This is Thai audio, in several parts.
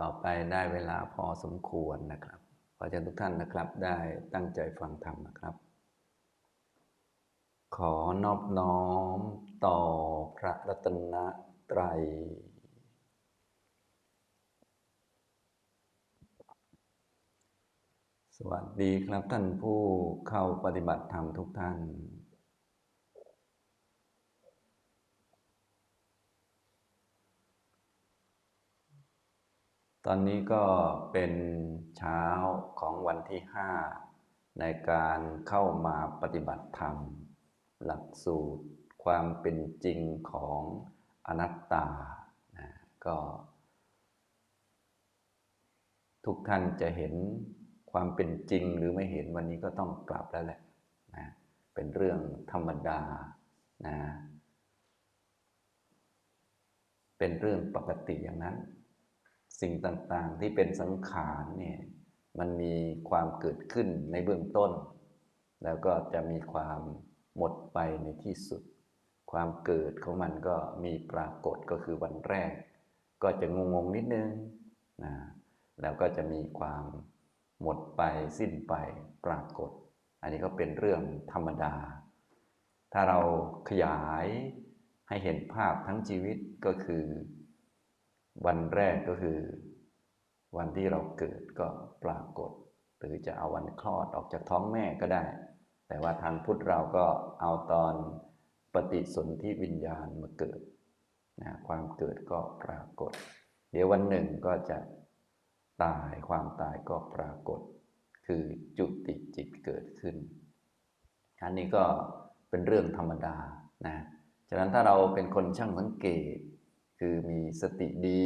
ต่อไปได้เวลาพอสมควรนะครับ ขอเชิญทุกท่านนะครับได้ตั้งใจฟังธรรมนะครับ ขอนอบน้อมต่อพระรัตนตรัย สวัสดีครับท่านผู้เข้าปฏิบัติธรรมทุกท่าน ตอนนี้ก็เป็นเช้าของวันที่ห้าในการเข้ามาปฏิบัติธรรม หลักสูตรความเป็นจริงของอนัตตานะก็ ทุกท่านจะเห็นความเป็นจริงหรือไม่เห็นวันนี้ก็ต้องกลับแล้วแหละนะเป็นเรื่องธรรมดานะเป็นเรื่องปกติอย่างนั้น สิ่งต่างๆที่เป็นสังขารเนี่ยมันมีความเกิดขึ้นในเบื้องต้น แล้วก็จะมีความหมดไปในที่สุด ความเกิดของมันก็มีปรากฏก็คือวันแรก ก็จะงงๆนิดนึงนะแล้วก็จะมีความหมดไปสิ้นไปปรากฏ อันนี้ก็เป็นเรื่องธรรมดา ถ้าเราขยายให้เห็นภาพทั้งชีวิตก็คือ วันแรกก็คือ วันที่เราเกิดก็ปรากฏ หรือจะเอาวันคลอดออกจากท้องแม่ก็ได้ แต่ว่าทางพุทธเราก็เอาตอนปฏิสนธิวิญญาณมาเกิดนะความเกิดก็ปรากฏ เดี๋ยววันหนึ่งก็จะตายความตายก็ปรากฏ คือจุติจิตเกิดขึ้น อันนี้ก็เป็นเรื่องธรรมดานะฉะนั้นถ้าเราเป็นคนช่างสังเกต คือมีสติดี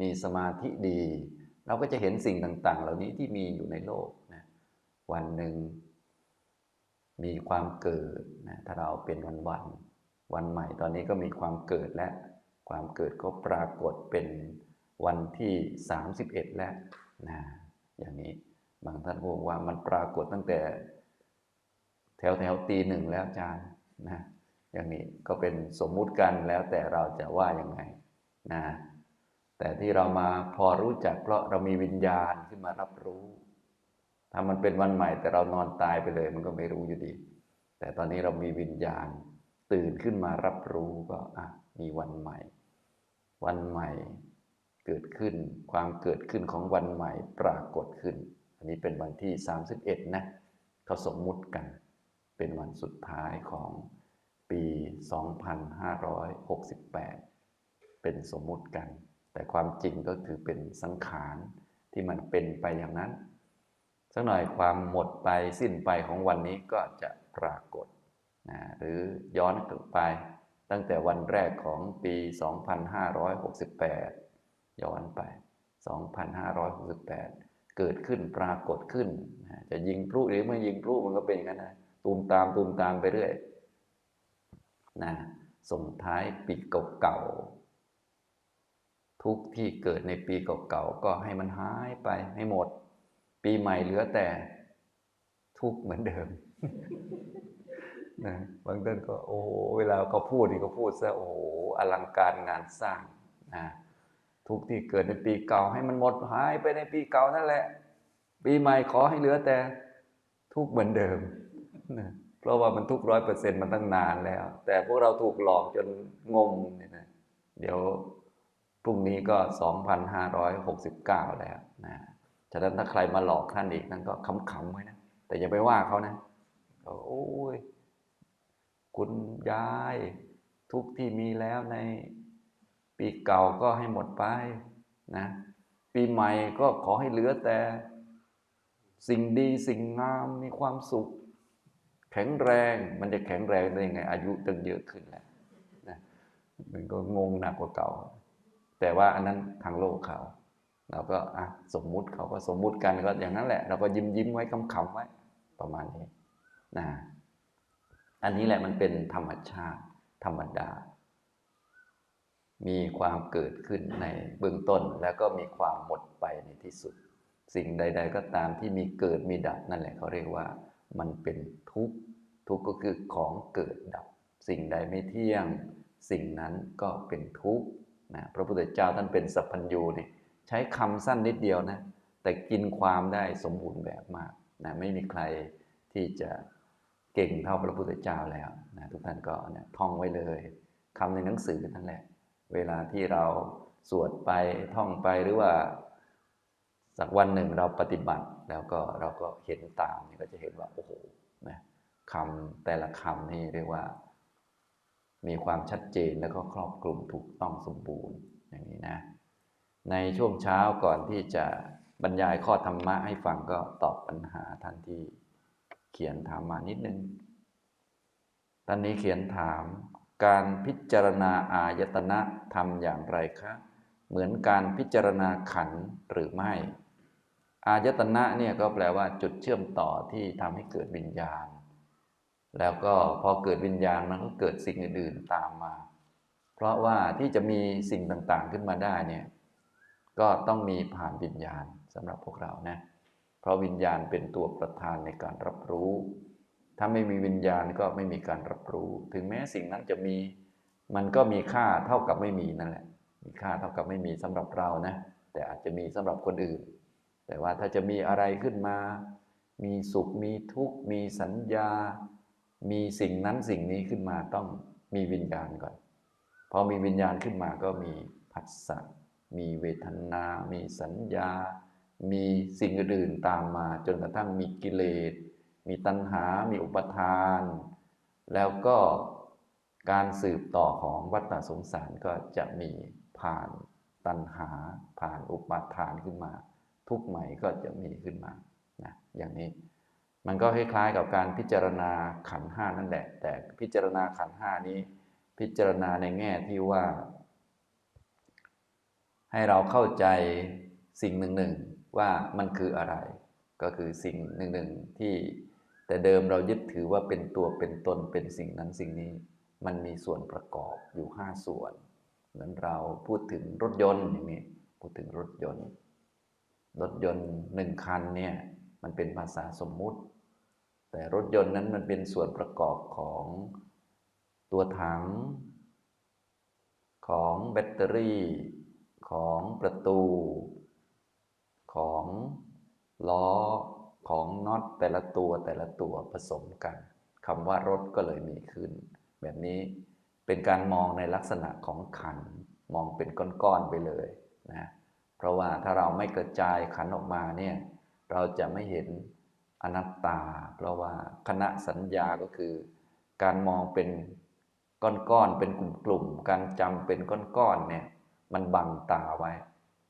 มีสมาธิดี เราก็จะเห็นสิ่งต่าง ๆ เหล่านี้ที่มีอยู่ในโลกนะวันหนึ่งมีความเกิดนะถ้าเราเป็นวันวันวันใหม่ตอนนี้ก็มีความเกิดและความเกิดก็ปรากฏเป็นวันที่ 31 แล้วนะอย่างนี้บางท่านบอกว่ามันปรากฏตั้งแต่ แถวแถวตีหนึ่งแล้วอาจารย์นะอย่างนี้ก็เป็นสมมุติกันแล้วแต่เราจะว่ายังไง นะแต่ที่เรามาพอรู้จักเพราะเรามีวิญญาณขึ้นมารับรู้ ถ้ามันเป็นวันใหม่แต่เรานอนตายไปเลย มันก็ไม่รู้อยู่ดี แต่ตอนนี้เรามีวิญญาณตื่นขึ้นมารับรู้ก็อะมีวันใหม่ วันใหม่เกิดขึ้น ความเกิดขึ้นของวันใหม่ปรากฏขึ้น อันนี้เป็นวันที่ 31 นะเขาสมมุติกัน เป็นวันสุดท้ายของปี 2568 เป็นสมมุติกัน แต่ความจริงก็คือเป็นสังขารที่มันเป็นไปอย่างนั้น สักหน่อยความหมดไปสิ้นไปของวันนี้ก็จะปรากฏนะหรือย้อนกลับไปตั้งแต่วันแรกของปี 2568 ย้อนไป 2568 เกิดขึ้นปรากฏขึ้น จะยิงพลุหรือไม่ยิงพลุมันก็เป็นอย่างนั้นนะตูมตามตูมตามไปเรื่อยนะส่งท้ายปีเก่าๆ ทุกที่เกิดในปีเก่าๆก็ให้มันหายไปให้หมด ปีใหม่เหลือแต่ทุกเหมือนเดิมนะบางท่านก็โอ้โหเวลาเขาพูดนี่เขาพูดซะโอ้โหอลังการงานสร้างนะทุกที่เกิดในปีเก่า ให้มันหมดหายไปในปีเก่านั่นแหละ ปีใหม่ขอให้เหลือแต่ทุกเหมือนเดิมนะเพราะว่ามันทุกร้อยเปอร์เซ็นต์มันตั้งนานแล้ว แต่พวกเราถูกหลอกจนงงเนี่ยนะเดี๋ยว พรุ่งนี้ก็ 2,569 แล้วนะฉะนั้นถ้าใครมาหลอกท่านอีกนั่นก็ขำๆไว้นะ แต่อย่าไปว่าเขานะโอ้ย คุณยาย ทุกที่มีแล้วในปีเก่าก็ให้หมดไปนะ ปีใหม่ก็ขอให้เหลือแต่ สิ่งดีสิ่งงามมีความสุข แข็งแรงมันจะแข็งแรงได้ยังไง อายุตั้งเยอะขึ้นแล้วนะมันก็งงหนักกว่าเก่า แต่ว่าอันนั้นทางโลกเขา เราก็อะสมมุติเขาก็สมมุติกันก็อย่างนั้นแหละ เราก็ยิ้มยิ้มไว้คำๆไว้ประมาณนี้นะอันนี้แหละมันเป็นธรรมชาติธรรมดา มีความเกิดขึ้นในเบื้องต้นแล้วก็มีความหมดไปในที่สุด สิ่งใด ๆ ก็ตามที่มีเกิดมีดับนั่นแหละเขาเรียกว่า มันเป็นทุกข์ทุกข์ก็คือของเกิดดับ สิ่งใดไม่เที่ยง สิ่งนั้นก็เป็นทุกข์ นะพระพุทธเจ้าท่านเป็นสัพพัญญูเนี่ยใช้คำสั้นนิดเดียวนะแต่กินความได้สมบูรณ์แบบมากนะไม่มีใครที่จะเก่งเท่าพระพุทธเจ้าแล้วนะทุกท่านก็เนี่ยท่องไว้เลยคำในหนังสือนั่นแหละ เวลาที่เราสวดไปท่องไปหรือว่า สักวันหนึ่งเราปฏิบัติแล้วก็เราก็เห็นตามเนี่ยก็จะเห็นว่าโอ้โหนะคำแต่ละคำนี่เรียกว่า มีความชัดเจนแล้วก็ครอบคลุมถูกต้องสมบูรณ์อย่างนี้นะ ในช่วงเช้าก่อนที่จะบรรยายข้อธรรมะให้ฟังก็ตอบปัญหาท่านที่เขียนถามมานิดนึงท่านนี้เขียนถามการพิจารณาอายตนะทำอย่างไรคะ เหมือนการพิจารณาขันหรือไม่ อายตนะเนี่ยก็แปลว่าจุดเชื่อมต่อที่ทำให้เกิดวิญญาณ แล้วก็พอเกิดวิญญาณมันก็เกิดสิ่งอื่นๆตามมา เพราะว่าที่จะมีสิ่งต่างๆขึ้นมาได้เนี่ยก็ต้องมีผ่านวิญญาณสำหรับพวกเรานะ เพราะวิญญาณเป็นตัวประธานในการรับรู้ ถ้าไม่มีวิญญาณก็ไม่มีการรับรู้ ถึงแม้สิ่งนั้นจะมี มันก็มีค่าเท่ากับไม่มีนั่นแหละ มีค่าเท่ากับไม่มีสำหรับเรานะ แต่อาจจะมีสำหรับคนอื่น แต่ว่าถ้าจะมีอะไรขึ้นมา มีสุข มีทุกข์ มีสัญญา มีสิ่งนั้นสิ่งนี้ขึ้นมาต้องมีวิญญาณก่อน พอมีวิญญาณขึ้นมาก็มีผัสสะมีเวทนา มีสัญญา มีสิ่งอื่นตามมา จนกระทั่งมีกิเลส มีตัณหา มีอุปทาน แล้วก็การสืบต่อของวัฏสงสารก็จะมีผ่านตัณหา ผ่านอุปาทานขึ้นมา ทุกข์ใหม่ก็จะมีขึ้นมานะอย่างนี้ มันก็คล้ายๆกับการพิจารณาขันห้านั่นแหละ แต่พิจารณาขันห้านี้ พิจารณาในแง่ที่ว่า ให้เราเข้าใจสิ่งหนึ่งหนึ่งว่ามันคืออะไร ก็คือสิ่งหนึ่งหนึ่งที่แต่เดิมเรายึดถือว่าเป็นตัวเป็นตนเป็นสิ่งนั้นสิ่งนี้ มันมีส่วนประกอบอยู่ห้าส่วน เหมือนเราพูดถึงรถยนต์อย่างนี้พูดถึงรถยนต์ รถยนต์หนึ่งคันเนี่ย มันเป็นภาษาสมมุติ แต่รถยนต์นั้นมันเป็นส่วนประกอบของตัวถัง ของแบตเตอรี่ ของประตู ของล้อของน็อตแต่ละตัวแต่ละตัวผสมกันคำว่ารถก็เลยมีขึ้น แบบนี้เป็นการมองในลักษณะของขัน มองเป็นก้อนๆไปเลยนะเพราะว่าถ้าเราไม่กระจายขันออกมาเนี่ย เราจะไม่เห็นอนัตตา เพราะว่าคณะสัญญาก็คือ การมองเป็นก้อนๆเป็นกลุ่มๆการจำเป็นก้อนๆเนี่ยมันบังตาไว้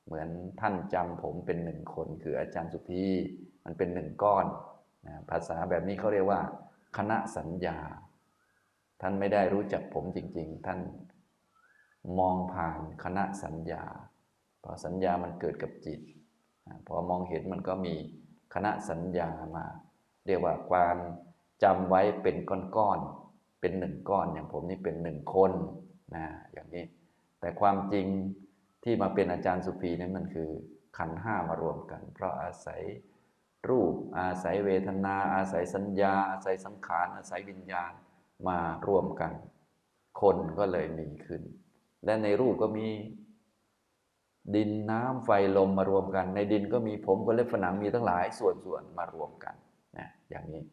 เหมือนท่านจำผมเป็นหนึ่งคน คืออาจารย์สุพีมันเป็นหนึ่งก้อนนะภาษาแบบนี้เขาเรียกว่า คณะสัญญา ท่านไม่ได้รู้จักผมจริง ๆ ท่านมองผ่านคณะสัญญา เพอสัญญามันเกิดกับจิต พอมองเห็นมันก็มีคณะสัญญามา เรียกว่าความจำไว้เป็นก้อนๆเป็นหนึ่งก้อนอย่างผมนี่เป็นหนึ่งคนนะอย่างนี้ แต่ความจริงที่มาเป็นอาจารย์สุภีนั้นมันคือขันห้ามารวมกัน เพราะอาศัยรูปอาศัยเวทนา อาศัยสัญญา อาศัยสังขาร อาศัยวิญญาณมารวมกัน คนก็เลยมีขึ้น และในรูปก็มี ดินน้ำไฟลมมารวมกัน ในดินก็มีผมก็เล็บฝนังมีทั้งหลายส่วนส่วนมารวมกันนะอย่างนี้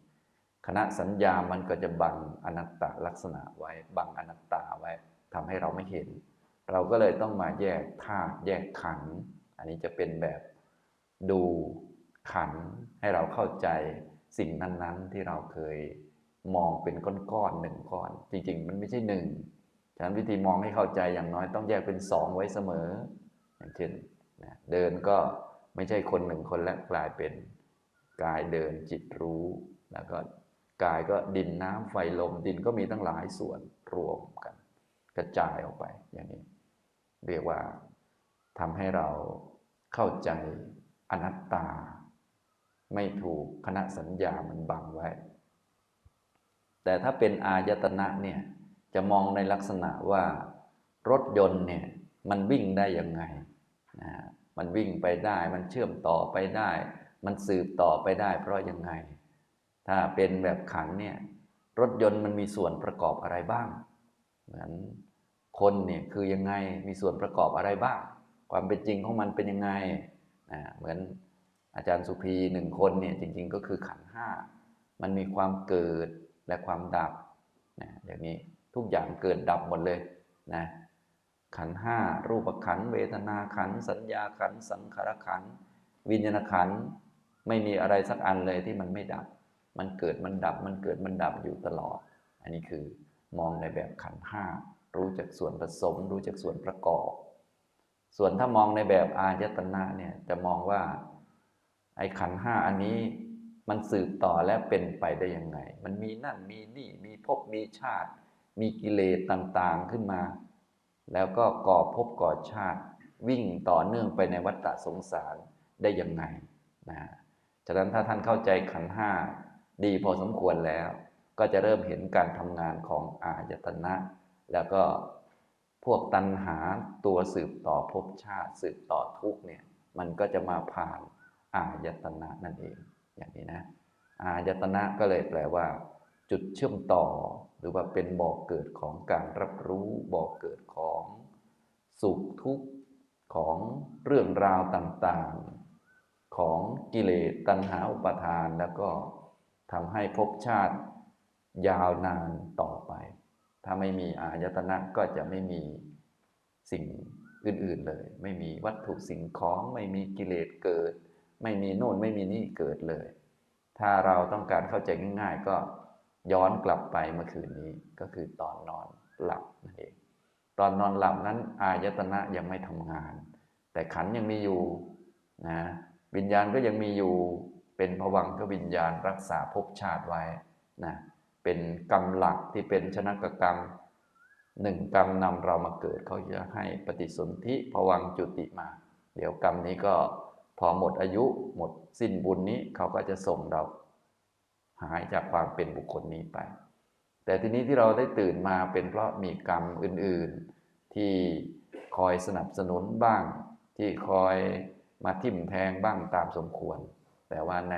คณะสัญญามันก็จะบังอนัตตลักษณะไว้ บังอนัตตาไว้ทำให้เราไม่เห็น เราก็เลยต้องมาแยกธาตุแยกขันธ์อันนี้จะเป็นแบบดูขันธ์ให้เราเข้าใจสิ่งนั้นๆที่เราเคยมองเป็นก้อนๆหนึ่งก้อน จริงๆ มันไม่ใช่หนึ่งฉะนั้นวิธีมองให้เข้าใจอย่างน้อยต้องแยกเป็นสองไว้เสมอ อย่างเช่นนะเดินก็ไม่ใช่คนหนึ่งคนและกลายเป็นกายเดินจิตรู้แล้วก็กายก็ดินน้ำไฟลมดินก็มีตั้งหลายส่วนรวมกัน กระจายออกไปอย่างนี้ เรียกว่าทำให้เราเข้าใจอนัตตา ไม่ถูกคณะสัญญามันบังไว้ แต่ถ้าเป็นอายตนะเนี่ยจะมองในลักษณะว่ารถยนต์เนี่ย มันวิ่งได้ยังไงนะมันวิ่งไปได้ มันเชื่อมต่อไปได้ มันสืบต่อไปได้ เพราะยังไง ถ้าเป็นแบบขันเนี่ยรถยนต์มันมีส่วนประกอบอะไรบ้าง เหมือนคนเนี่ยคือยังไงมีส่วนประกอบอะไรบ้าง ความเป็นจริงของมันเป็นยังไงนะเหมือนอาจารย์สุพีหนึ่งคนเนี่ยจริง ๆ ก็คือขันห้ามันมีความเกิดและความดับนะอย่างนี้ทุกอย่างเกิดดับหมดเลยนะ ขันห้ารูปขันเวทนาขันสัญญาขันสังขารขันวิญญาณขันไม่มีอะไรสักอันเลยที่มันไม่ดับ มันเกิดมันดับ มันเกิดมันดับอยู่ตลอด อันนี้คือมองในแบบขันห้ารู้จักส่วนผสม รู้จักส่วนประกอบ ส่วนถ้ามองในแบบอายตนะเนี่ยจะมองว่าไอ้ขันห้าอันนี้มันสืบต่อและเป็นไปได้ยังไง มันมีนั่นมีนี่มีภพมีชาติ มีกิเลสต่างๆขึ้นมา แล้วก็ก่อภพก่อชาติ วิ่งต่อเนื่องไปในวัฏฏะสงสารได้ยังไงนะฉะนั้นถ้าท่านเข้าใจขันห้าดีพอสมควรแล้ว ก็จะเริ่มเห็นการทำงานของอายตนะ แล้วก็พวกตัณหาตัวสืบต่อภพชาติสืบต่อทุกเนี่ยมันก็จะมาผ่านอายตนะนั่นเอง อย่างนี้นะ อายตนะก็เลยแปลว่า จุดเชื่อมต่อ รือว่าเป็นบ่อกเกิดของการรับรู้บ่อกเกิดของสุขทุกข์ของเรื่องราวต่างๆ ของกิเลสตัณหาอุปทานแล้วก็ทำให้ภพชาติยาวนานต่อไป ถ้าไม่มีอายตนะก็จะไม่มีสิ่งอื่นๆเลย ไม่มีวัตถุสิ่งของไม่มีกิเลสเกิด ไม่มีโน่นไม่มีนี่เกิดเลย ถ้าเราต้องการเข้าใจง่าย ๆ ก็ ย้อนกลับไปเมื่อคืนนี้ก็คือตอนนอนหลับนั่นเองตอนนอนหลับนั้นอายตนะยังไม่ทำงาน แต่ขันยังมีอยู่นะวิญญาณก็ยังมีอยู่เป็นผวังก็วิญญาณรักษาภพชาติไว้นะเป็นกรรมหลักที่เป็นชนะกกรรมหนึ่งกรรมนำเรามาเกิดเขาจะให้ปฏิสนธิผวังจุติมา เดี๋ยวกรรมนี้ก็พอหมดอายุหมดสิ้นบุญนี้เขาก็จะส่งเรา หายจากความเป็นบุคคลนี้ไป แต่ทีนี้ที่เราได้ตื่นมาเป็นเพราะมีกรรมอื่นๆ ที่คอยสนับสนุนบ้าง ที่คอยมาทิ่มแทงบ้างตามสมควร แต่ว่าใน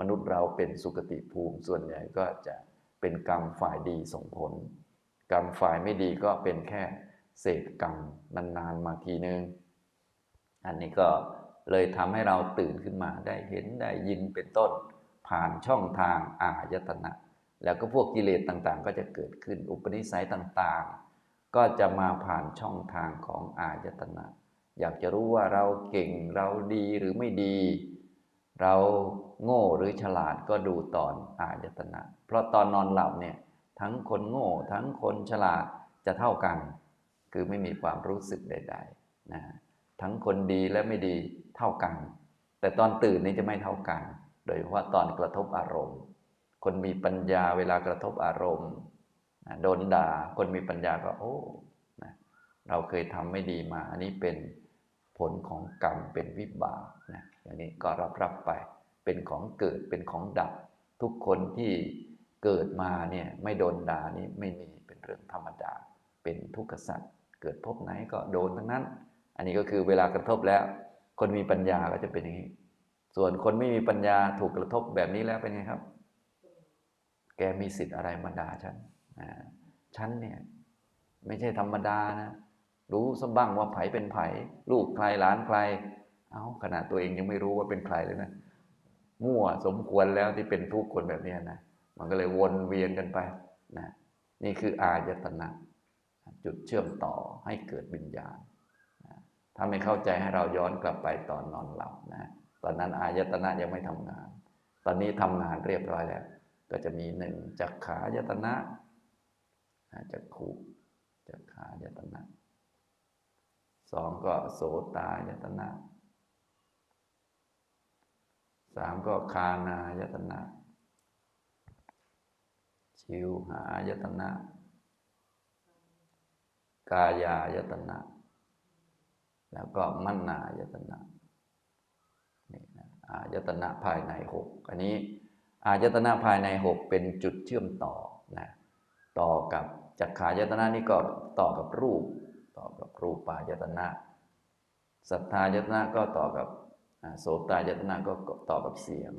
มนุษย์เราเป็นสุคติภูมิส่วนใหญ่ก็จะเป็นกรรมฝ่ายดีส่งผล กรรมฝ่ายไม่ดีก็เป็นแค่เศษกรรมนานๆมาทีนึง อันนี้ก็เลยทำให้เราตื่นขึ้นมาได้เห็นได้ยินเป็นต้น ผ่านช่องทางอายตนะ แล้วก็พวกกิเลสต่างๆ ก็จะเกิดขึ้นอุปนิสัยต่างๆ ก็จะมาผ่านช่องทางของอายตนะ อยากจะรู้ว่าเราเก่งเราดีหรือไม่ดี เราโง่หรือฉลาดก็ดูตอนอายตนะ เพราะตอนนอนหลับเนี่ยทั้งคนโง่ทั้งคนฉลาดจะเท่ากัน คือไม่มีความรู้สึกใดๆนะทั้งคนดีและไม่ดีเท่ากัน แต่ตอนตื่นนี่จะไม่เท่ากัน โดยเฉพาะตอนกระทบอารมณ์ คนมีปัญญาเวลากระทบอารมณ์โดนด่า คนมีปัญญาก็ โอ้นะเราเคยทำไม่ดีมา อันนี้เป็นผลของกรรมเป็นวิบากนะอย่างนี้ก็รับรับไป เป็นของเกิดเป็นของดับ ทุกคนที่เกิดมาเนี่ยไม่โดนด่านี่ไม่มีเป็นเรื่องธรรมดา เป็นทุกขสัตว์เกิดพบไหนก็โดนทั้งนั้น อันนี้ก็คือเวลากระทบแล้ว คนมีปัญญาก็จะเป็นอย่างนี้ ส่วนคนไม่มีปัญญาถูกกระทบแบบนี้แล้วเป็นไงครับ แกมีสิทธิ์อะไรมาด่าฉันฉันเนี่ย ไม่ใช่ธรรมดานะ รู้สบ้างว่าไผเป็นไผ ลูกใครหลานใคร เอาขนาดตัวเองยังไม่รู้ว่าเป็นใครเลยนะ มั่วสมควรแล้วที่เป็นทุกคนแบบนี้นะ มันก็เลยวนเวียนกันไปนะ นี่คืออายตนะ จุดเชื่อมต่อให้เกิดวิญญาณนะถ้าไม่เข้าใจให้เราย้อนกลับไปตอนนอนหลับนะ ตอนนั้นอายตนะยังไม่ทำงาน ตอนนี้ทำงานเรียบร้อยแล้ว ก็จะมีหนึ่งจักขายตนะจักขุจักขายตนะสองก็โสตายตนะสามก็คานายตนะ ชิวหายตนะ กายายตนะ แล้วก็มัณนายตนะ อายตนะภายในหกอันนี้อายตนะภายในหกเป็นจุดเชื่อมต่อนะต่อกับจักขายตนะนี่ก็ต่อกับรูป ต่อกับรูปายตนะสัทธายตนะก็ต่อกับโสตายตนะก็ต่อกับเสียง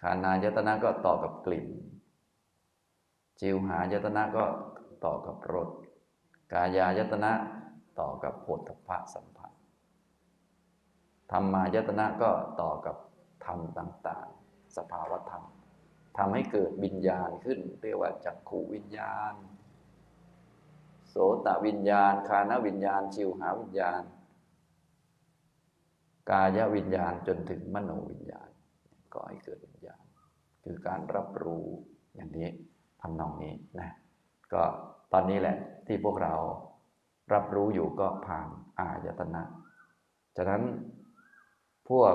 คานายตนะก็ต่อกับกลิ่น จิวหายตนะก็ต่อกับรส กายายตนะต่อกับโผฏฐพะสัมผัส ธรรมายตนะก็ต่อกับธรรมต่างๆ สภาวธรรมทำให้เกิดวิญญาณขึ้น เรียกว่าจักขูวิญญาณ โสตวิญญาณ คานวิญญาณ ชิวหาวิญญาณ กายวิญญาณจนถึงมโนวิญญาณ ก็ให้เกิดวิญญาณ คือการรับรู้อย่างนี้ทำนองนี้นะก็ตอนนี้แหละที่พวกเรารับรู้อยู่ก็ผ่านอายตนะ ฉะนั้น พวก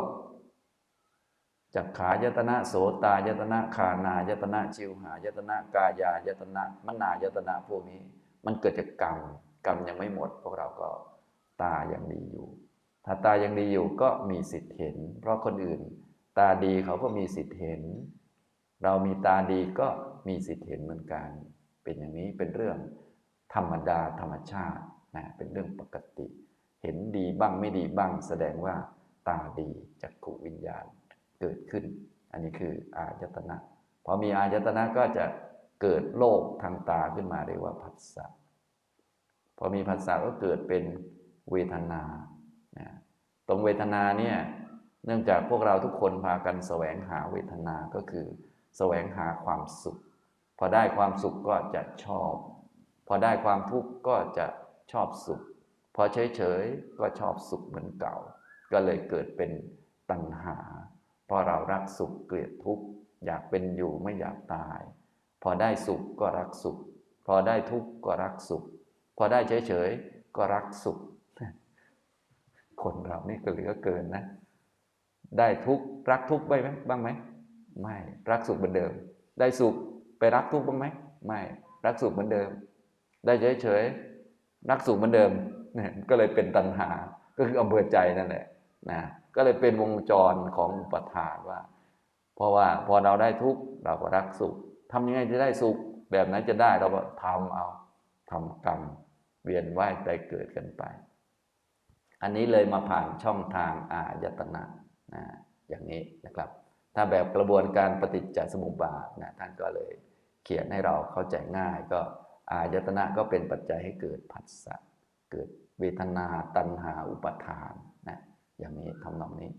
จักขายตนะโสตายตนะคานายตนะชิวหายตนะกายายตนะมนายตนะพวกนี้ มันเกิดจากกรรมกรรมยังไม่หมด พวกเราก็ตายังดีอยู่ ถ้าตายังดีอยู่ก็มีสิทธิ์เห็น เพราะคนอื่น ตาดีเขาก็มีสิทธิ์เห็น เรามีตาดีก็มีสิทธิ์เห็นเหมือนกัน เป็นอย่างนี้เป็นเรื่องธรรมดาธรรมชาตินะเป็นเรื่องปกติ เห็นดีบ้างไม่ดีบ้าง แสดงว่า ตาดีจักขุวิญญาณเกิดขึ้น อันนี้คืออายตนะพอมีอายตนะก็จะเกิดโลกทางตาขึ้นมาเรียกว่าผัสสะพอมีผัสสะก็เกิดเป็นเวทนานะตรงเวทนาเนี่ยเนื่องจากพวกเราทุกคนพากันแสวงหาเวทนาก็คือแสวงหาความสุข พอได้ความสุขก็จะชอบ พอได้ความทุกข์ก็จะชอบสุข พอเฉยเฉยๆก็ชอบสุขเหมือนเก่า ก็เลยเกิดเป็นตัณหาเพราะเรารักสุขเกลียดทุกข์อยากเป็นอยู่ไม่อยากตาย พอได้สุขก็รักสุข พอได้ทุกข์ก็รักสุข พอได้เฉยๆก็รักสุข คนเรานี่ก็เหลือเกินนะ ได้ทุกข์รักทุกข์ไปไหมบ้างไหมไม่รักสุขเหมือนเดิม ได้สุขไปรักทุกข์บ้างไหมไม่รักสุขเหมือนเดิม ได้เฉยเฉยๆรักสุขเหมือนเดิมเนี่ยก็เลยเป็นตัณหา ก็คืออำเภอใจนั่นแหละ นะก็เลยเป็นวงจรของอุปทานว่า เพราะว่าพอเราได้ทุกข์เราก็รักสุขทำยังไงจะได้สุข แบบไหนจะได้เราก็ทำเอาทำกรรมเวียนว่ายใจเกิดกันไป อันนี้เลยมาผ่านช่องทางอายตนะนะอย่างนี้นะครับ ถ้าแบบกระบวนการปฏิจจสมุปบาทนะท่านก็เลยเขียนให้เราเข้าใจง่ายก็อายตนะก็เป็นปัจจัยให้เกิดผัสสะเกิดเวทนาตัณหาอุปทานน อย่างนี้ทำนองนี้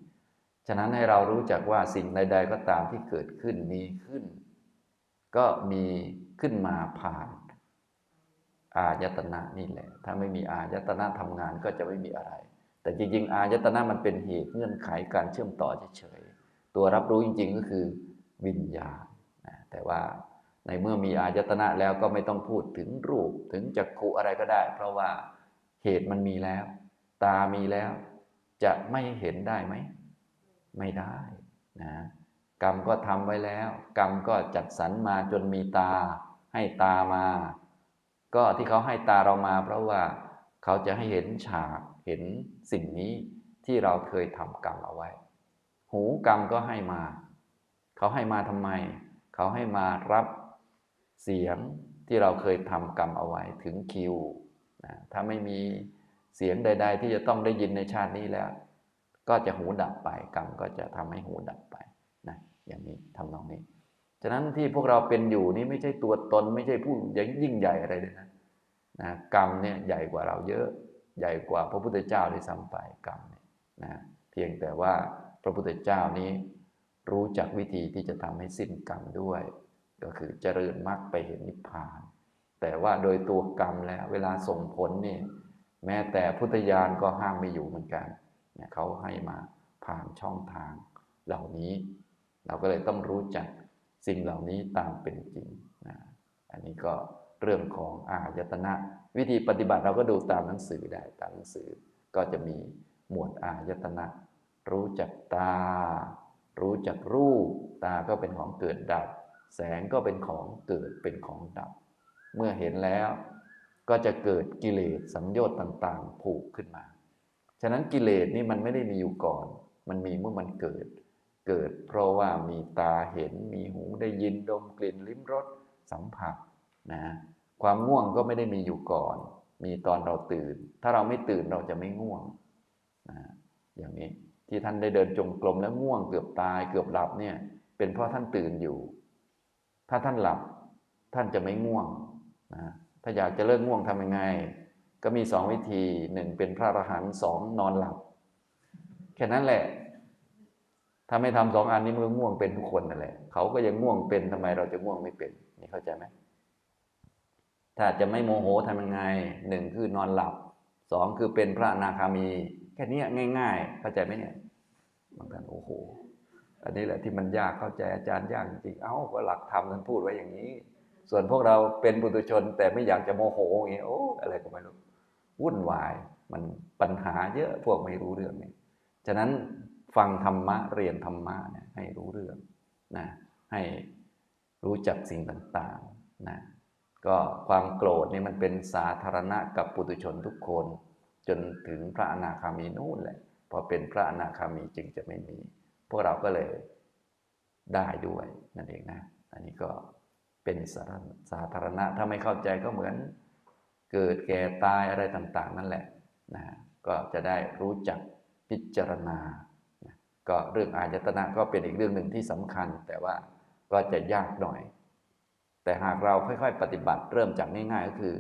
ฉะนั้นให้เรารู้จักว่าสิ่งใด ๆ ก็ตามที่เกิดขึ้นมีขึ้น ก็มีขึ้นมาผ่าน อายตนะนี่แหละ ถ้าไม่มีอายตนะทำงานก็จะไม่มีอะไร แต่จริง ๆ อายตนะมันเป็นเหตุเงื่อนไขการเชื่อมต่อเฉยๆตัวรับรู้จริง ๆ ก็คือวิญญาณแต่ว่าในเมื่อมีอายตนะแล้วก็ไม่ต้องพูดถึงรูปถึงจักขุอะไรก็ได้ เพราะว่าเหตุมันมีแล้ว ตามีแล้ว จะไม่เห็นได้ไหม ไม่ได้นะกรรมก็ทำไว้แล้ว กรรมก็จัดสรรมาจนมีตา ให้ตามา ก็ที่เขาให้ตาเรามา เพราะว่าเขาจะให้เห็นฉากเห็นสิ่งนี้ที่เราเคยทำกรรมเอาไว้ หูกรรมก็ให้มา เขาให้มาทำไม เขาให้มารับเสียงที่เราเคยทำกรรมเอาไว้ถึงคิวนะถ้าไม่มี เสียงใด ๆ ที่จะต้องได้ยินในชาตินี้แล้ว ก็จะหูดับไปกรรมก็จะทำให้หูดับไปนะอย่างนี้ทำนองนี้ ฉะนั้นที่พวกเราเป็นอยู่นี่ไม่ใช่ตัวตน ไม่ใช่ผู้ยิ่งใหญ่อะไรเลยนะนะกรรมเนี่ยใหญ่กว่าเราเยอะใหญ่กว่าพระพุทธเจ้าได้ซ้ำไปกรรมเนี่ยนะเพียงแต่ว่าพระพุทธเจ้านี้ รู้จักวิธีที่จะทำให้สิ้นกรรมด้วย ก็คือเจริญมรรคไปเห็นนิพพาน แต่ว่าโดยตัวกรรมแล้ว เวลาส่งผลนี่ แม้แต่พุทธญาณก็ห้ามไม่อยู่เหมือนกันเนี่ยเขาให้มาผ่านช่องทางเหล่านี้ เราก็เลยต้องรู้จักสิ่งเหล่านี้ตามเป็นจริงนะอันนี้ก็เรื่องของอายตนะ วิธีปฏิบัติเราก็ดูตามหนังสือได้ตามหนังสือก็จะมีหมวดอายตนะ รู้จักตา รู้จักรูป ตาก็เป็นของเกิดดับ แสงก็เป็นของเกิดเป็นของดับ เมื่อเห็นแล้ว ก็จะเกิดกิเลสสัญญชน์ต่าง ๆ ผูกขึ้นมา ฉะนั้นกิเลสนี่มันไม่ได้มีอยู่ก่อน มันมีเมื่อมันเกิด เกิดเพราะว่ามีตาเห็น มีหูได้ยินดมกลิ่นลิ้มรสสัมผัสนะความง่วงก็ไม่ได้มีอยู่ก่อน มีตอนเราตื่น ถ้าเราไม่ตื่นเราจะไม่ง่วงนะอย่างนี้ที่ท่านได้เดินจงกรมแล้วง่วงเกือบตายเกือบหลับเนี่ย เป็นเพราะท่านตื่นอยู่ ถ้าท่านหลับท่านจะไม่ง่วงนะ ถ้าอยากจะเลิกง่วงทำยังไง ก็มีสองวิธีหนึ่งเป็นพระอรหันต์สองนอนหลับ แค่นั้นแหละ ถ้าไม่ทำสองอันนี้มันก็ง่วงเป็นทุกคนนั่นแหละเขาก็ยังง่วงเป็นทำไมเราจะง่วงไม่เป็น นี่เข้าใจไหมถ้าจะไม่โมโหทำยังไงหนึ่งคือนอนหลับสองคือเป็นพระนาคามี แค่นี้ง่าย ๆ เข้าใจไหมเนี่ยบางท่านโอ้โหอันนี้แหละที่มันยากเข้าใจอาจารย์ยากจริงๆเอ้าก็หลักธรรมท่านพูดไว้อย่างนี้ ส่วนพวกเราเป็นปุถุชน แต่ไม่อยากจะโมโหอย่างนี้โอ้อะไรก็ไม่รู้วุ่นวายมันปัญหาเยอะพวกไม่รู้เรื่องนี่ฉะนั้นฟังธรรมะเรียนธรรมะเนี่ยให้รู้เรื่องนะให้รู้จักสิ่งต่างๆนะก็ความโกรธนี่มันเป็นสาธารณะกับปุถุชนทุกคน จนถึงพระอนาคามีนู่นแหละพอเป็นพระอนาคามีจึงจะไม่มี พวกเราก็เลยได้ด้วยนั่นเองนะ อันนี้ก็ เป็นสาสาธารณะ ถ้าไม่เข้าใจก็เหมือนเกิดแก่ตายอะไรต่าง ๆ นั่นแหละนะก็จะได้รู้จักพิจารณานะก็เรื่องอายตนะก็เป็นอีกเรื่องหนึ่งที่สำคัญ แต่ว่าก็จะยากหน่อย แต่หากเราค่อยๆ ปฏิบัติเริ่มจากง่าย ๆ ก็คือ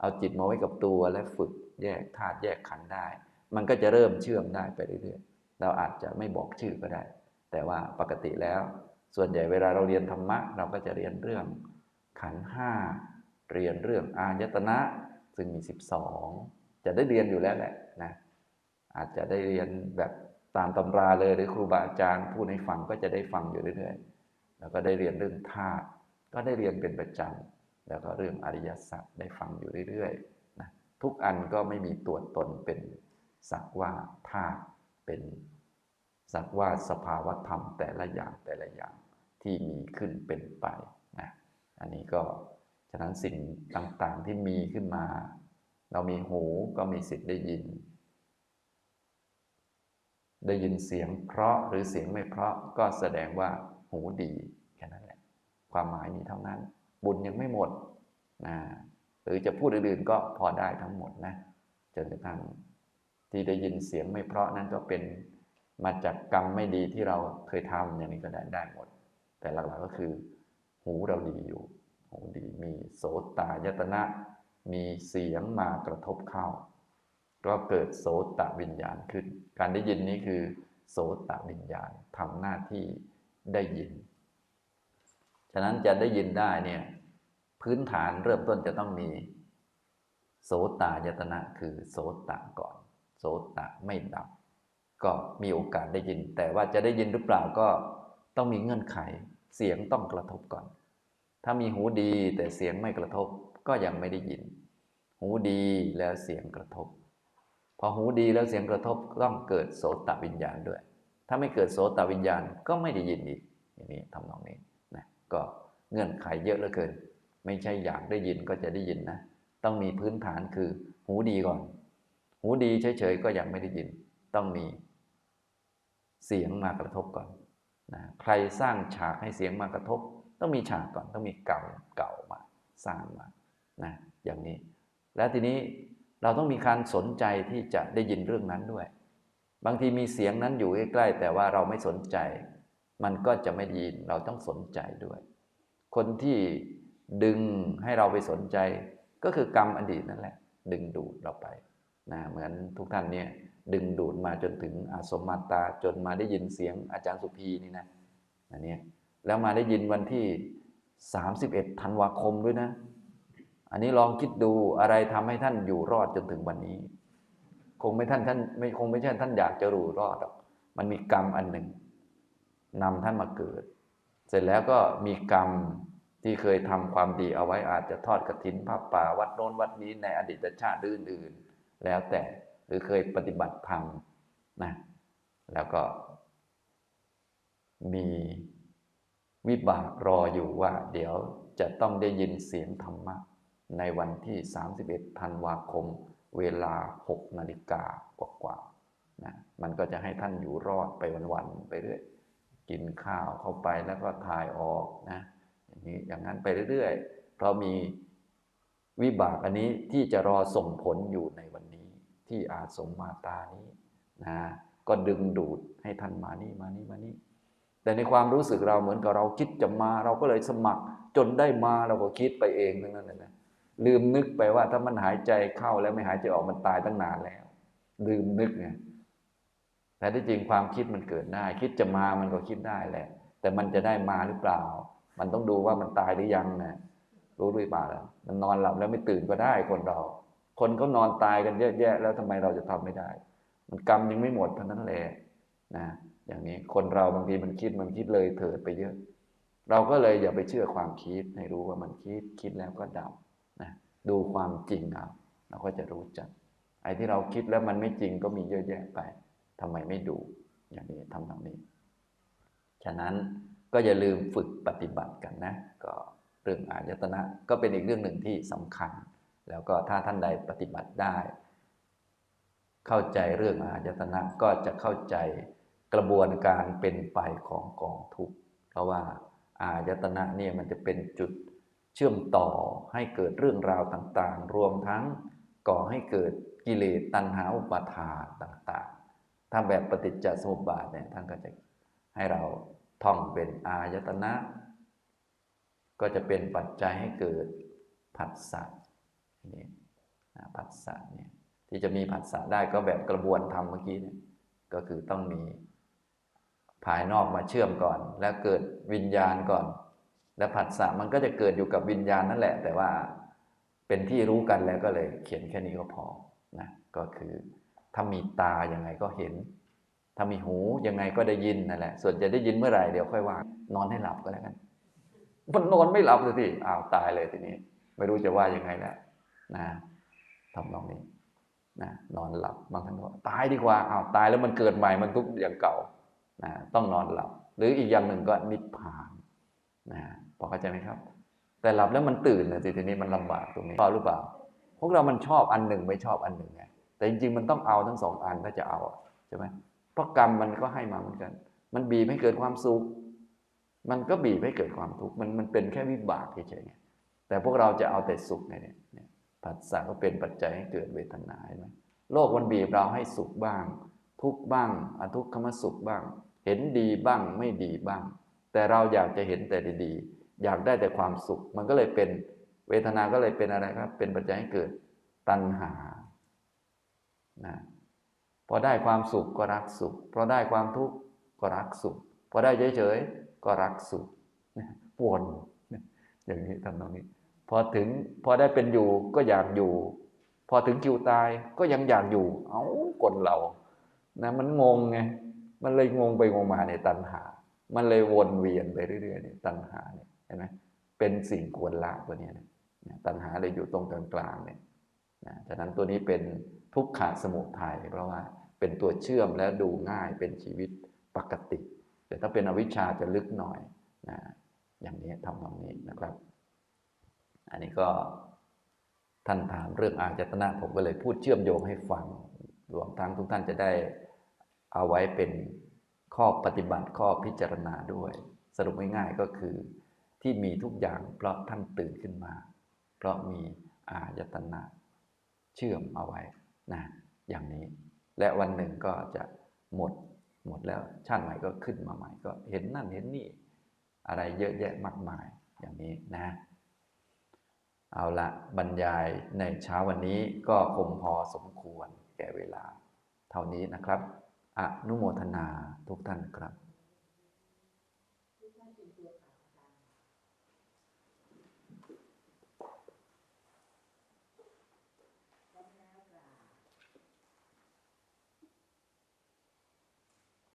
เอาจิตมาไว้กับตัวและฝึกแยกธาตุแยกขันธ์ได้ มันก็จะเริ่มเชื่อมได้ไปเรื่อยๆ เราอาจจะไม่บอกชื่อก็ได้ แต่ว่าปกติแล้ว ส่วนใหญ่เวลาเราเรียนธรรมะ เราก็จะเรียนเรื่อง ขันห้าเรียนเรื่องอายตนะซึ่งมี 12 จะได้เรียนอยู่แล้วแหละนะอาจจะได้เรียนแบบตามตำราเลยหรือครูบาอาจารย์พูดให้ฟังก็จะได้ฟังอยู่เรื่อยๆ แล้วก็ได้เรียนเรื่องธาตุก็ได้เรียนเป็นประจำแล้วก็เรื่องอริยสัจได้ฟังอยู่เรื่อยๆนะทุกอันก็ไม่มีตัวตนเป็นสักว่าธาตุเป็นสักว่าสภาวธรรมแต่ละอย่างแต่ละอย่างที่มีขึ้นเป็นไป อันนี้ก็ฉะนั้นสิ่งต่างๆที่มีขึ้นมา เรามีหูก็มีสิทธิ์ได้ยิน ได้ยินเสียงเพราะหรือเสียงไม่เพราะก็แสดงว่าหูดีแค่นั้นแหละความหมายมีเท่านั้น บุญยังไม่หมดนะหรือจะพูดอื่นๆก็พอได้ทั้งหมดนะจนกระทั่งที่ได้ยินเสียงไม่เพราะนั้นก็เป็นมาจากกรรมไม่ดีที่เราเคยทำอย่างนี้ก็ได้ได้หมด แต่หลักๆก็คือ หูเราดีอยู่หูดีมีโสตายตนะ มีเสียงมากระทบเข้า ก็เกิดโสตวิญญาณขึ้น การได้ยินนี้คือ โสตวิญญาณทำหน้าที่ได้ยิน ฉะนั้นจะได้ยินได้เนี่ยพื้นฐานเริ่มต้นจะต้องมี โสตายตนะคือโสตก่อน โสตไม่ดับ ก็มีโอกาสได้ยิน แต่ว่าจะได้ยินหรือเปล่าก็ต้องมีเงื่อนไข เสียงต้องกระทบก่อน ถ้ามีหูดีแต่เสียงไม่กระทบก็ยังไม่ได้ยิน หูดีแล้วเสียงกระทบ พอหูดีแล้วเสียงกระทบต้องเกิดโสตวิญญาณด้วย ถ้าไม่เกิดโสตวิญญาณก็ไม่ได้ยินอีกอย่างนี้ทำนองนี้นะก็เงื่อนไขเยอะเหลือเกิน ไม่ใช่อยากได้ยินก็จะได้ยินนะ ต้องมีพื้นฐานคือหูดีก่อน หูดีเฉยๆก็ยังไม่ได้ยิน ต้องมีเสียงมากระทบก่อน นะใครสร้างฉากให้เสียงมากระทบ ต้องมีฉากก่อนต้องมีเกรรมเก่ามาสร้างมานะอย่างนี้ แล้วทีนี้เราต้องมีการสนใจที่จะได้ยินเรื่องนั้นด้วย บางทีมีเสียงนั้นอยู่ใกล้ๆแต่ว่าเราไม่สนใจ มันก็จะไม่ด้ยินเราต้องสนใจด้วย คนที่ดึงให้เราไปสนใจ ก็คือกรรมอดีตนั่นแหละ ดึงดูดเราไปนะเหมือนทุกท่านเนี่ย ดึงดูดมาจนถึงอาสมมาตาจนมาได้ยินเสียงอาจารย์สุพีนี่นะอันนี้แล้วมาได้ยินวันที่ 31ธันวาคมด้วยนะ อันนี้ลองคิดดูอะไรทำให้ท่านอยู่รอดจนถึงวันนี้ คงไม่ท่านท่านไม่คงไม่ใช่ท่านอยากจะรู้รอดหรอกมันมีกรรมอันหนึ่งนำท่านมาเกิด เสร็จแล้วก็มีกรรมที่เคยทำความดีเอาไว้อาจจะทอดกระถินผ้าป่าวัดโน้นวัดนี้ในอดีตชาติอื่นๆ แล้วแต่ รือเคยปฏิบัติธรรมนะแล้วก็ มีวิบากรออยู่ว่า เดี๋ยวจะต้องได้ยินเสียงธรรมะ ในวันที่ 31 ธันวาคม เวลา 6 นาฬิกากว่าๆนะมันก็จะให้ท่านอยู่รอดไปวันๆไปเรื่อยกินข้าวเข้าไปแล้วก็ถ่ายออกนะอย่างนี้อย่างนั้นไปเรื่อยๆเพราะมีวิบากอันนี้ที่จะรอส่งผลอยู่ในวัน ที่อาสมมาตานี้นะก็ดึงดูดให้ท่านมานี่มานี่มานี่แต่ในความรู้สึกเราเหมือนกับเราคิดจะมา เราก็เลยสมัครจนได้มาเราก็คิดไปเองทั้งนั้นนะลืมนึกไปว่าถ้ามันหายใจเข้าแล้วไม่หายใจออกมันตายตั้งนานแล้ว ลืมนึกไงแต่ที่จริงความคิดมันเกิดได้ คิดจะมามันก็คิดได้แหละ แต่มันจะได้มาหรือเปล่า มันต้องดูว่ามันตายหรือยังนะรู้หรือเปล่าล่ะมันนอนหลับแล้วไม่ตื่นก็ได้คนเรา คนเขานอนตายกันเยอะแยะ แล้วทำไมเราจะทำไม่ได้ มันกรรมยังไม่หมดเท่านั้นแหละนะอย่างนี้คนเราบางทีมันคิดมันคิดเลยเถิดไปเยอะ เราก็เลยอย่าไปเชื่อความคิดให้รู้ว่ามันคิดคิดแล้วก็ดับนะดูความจริงเอาเราก็จะรู้จัก ไอ้ที่เราคิดแล้วมันไม่จริงก็มีเยอะแยะไปทำไมไม่ดู อย่างนี้ทำแบบนี้ ฉะนั้นก็อย่าลืมฝึกปฏิบัติกันนะ ก็เรื่องอายตนะก็เป็นอีกเรื่องหนึ่งที่สำคัญ แล้วก็ถ้าท่านใดปฏิบัติได้ เข้าใจเรื่องอายตนะก็จะเข้าใจกระบวนการเป็นไปของกองทุกข์เพราะว่าอายตนะเนี่ยมันจะเป็นจุดเชื่อมต่อให้เกิดเรื่องราวต่างๆ รวมทั้งก่อให้เกิดกิเลสตัณหาอุปาทานต่างๆ ถ้าแบบปฏิจจสมุปบาทเนี่ยท่านก็จะให้เราท่องเป็นอายตนะ ก็จะเป็นปัจจัยให้เกิดผัสสะ นี่ผัสสะเนี่ยที่จะมีผัสสะได้ก็แบบกระบวนธรรมเมื่อกี้เนี่ยก็คือต้องมีภายนอกมาเชื่อมก่อน แล้วเกิดวิญญาณก่อน แล้วผัสสะมันก็จะเกิดอยู่กับวิญญาณนั่นแหละ แต่ว่าเป็นที่รู้กันแล้วก็เลยเขียนแค่นี้ก็พอนะก็คือถ้ามีตาอย่างไงก็เห็น ถ้ามีหูยังไงก็ได้ยินนั่นแหละ ส่วนจะได้ยินเมื่อไหร่เดี๋ยวค่อยว่านอนให้หลับก็แล้วกันมันนอนไม่หลับเลยทีอ้าวตายเลยทีนี้ ไม่รู้จะว่ายังไงแล้ว นะทำนองนี้นะนอนหลับบางท่านก็ตายดีกว่าอ้าวตายแล้วมันเกิดใหม่มันทุกอย่างเก่านะต้องนอนหลับ หรืออีกอย่างหนึ่งก็นิพพานนะพอเข้าใจไหมครับ แต่หลับแล้วมันตื่นนะสิทีนี้มันลำบากตรงนี้พอหรือเปล่า พวกเรามันชอบอันหนึ่งไม่ชอบอันหนึ่งไงแต่จริงๆมันต้องเอาทั้งสองอันถ้าจะเอาใช่ไหมเพราะกรรมมันก็ให้มาเหมือนกัน มันบีบให้เกิดความสุข มันก็บีบให้เกิดความทุกข์มันมันเป็นแค่วิบากเฉยๆแต่พวกเราจะเอาแต่สุขไงเนี่ยเนี่ย ผัสสะก็เป็นปัจจัยให้เกิดเวทนาใช่ไหมโลกมันบีบเราให้สุขบ้าง ทุกบ้างอทุกขมสุขบ้าง เห็นดีบ้างไม่ดีบ้าง แต่เราอยากจะเห็นแต่ดีๆ อยากได้แต่ความสุข มันก็เลยเป็นเวทนาก็เลยเป็นอะไรครับ เป็นปัจจัยให้เกิดตัณหานะพอได้ความสุขก็รักสุข พอได้ความทุกข์ก็รักสุข พอได้เฉยๆก็รักสุขปวนอย่างนี้ทำตรงนี้ พอถึงพอได้เป็นอยู่ก็อยากอยู่ พอถึงคิวตายก็ยังอยากอยู่ เอากลเรานะมันงงไงมันเลยงงไปงงมาในตัณหา มันเลยวนเวียนไปเรื่อยๆเนี่ยตัณหาเนี่ยเห็นไหมเป็นสิ่งควรละตัวนี้นะตัณหาเลยอยู่ตรงกลางๆเนี่ยนะฉะนั้นตัวนี้เป็นทุกขาสมุทัยเพราะว่าเป็นตัวเชื่อมและดูง่ายเป็นชีวิตปกติ แต่ถ้าเป็นอวิชชาจะลึกหน่อยนะอย่างนี้ทำตรงนี้นะครับ อันนี้ก็ท่านถามเรื่องอาจตนะผมก็เลยพูดเชื่อมโยงให้ฟังรวมทั้งทุกท่านจะได้เอาไว้เป็นข้อปฏิบัติข้อพิจารณาด้วย สรุปง่ายๆก็คือที่มีทุกอย่างเพราะท่านตื่นขึ้นมา เพราะมีอายตนะเชื่อมเอาไว้นะอย่างนี้ และวันหนึ่งก็จะหมดหมดแล้วชาติใหม่ก็ขึ้นมาใหม่ก็เห็นนั่นเห็นนี่ อะไรเยอะแยะมากมายอย่างนี้นะ เอาละบรรยายในเช้าวันนี้ก็คงพอสมควรแก่เวลา เท่านี้นะครับ อนุโมทนาทุกท่านครับ